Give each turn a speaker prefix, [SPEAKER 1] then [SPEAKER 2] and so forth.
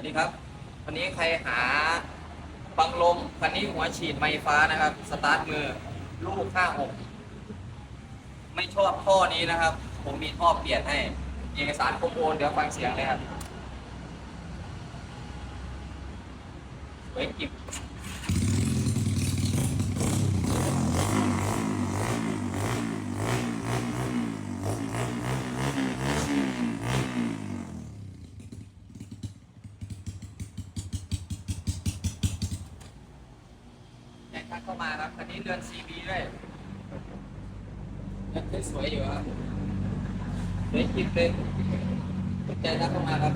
[SPEAKER 1] วัสดีครับ วันนี้ใครหาบังลมคันนี้หัวฉีดไฟฟ้านะครับ สตาร์ทมือลูก56ไม่ชอบท่อนี้นะครับ ผมมีท่อเปลี่ยนให้เอกสารคมโอนเดี๋ยวฟังเสียงเลยครับสวยกิบ ทักเข้ามาครับคันนี้เรือน CB ด้วยยังสวยอยู่ครับสวยกิบเลยสนใจทักเข้ามาครับ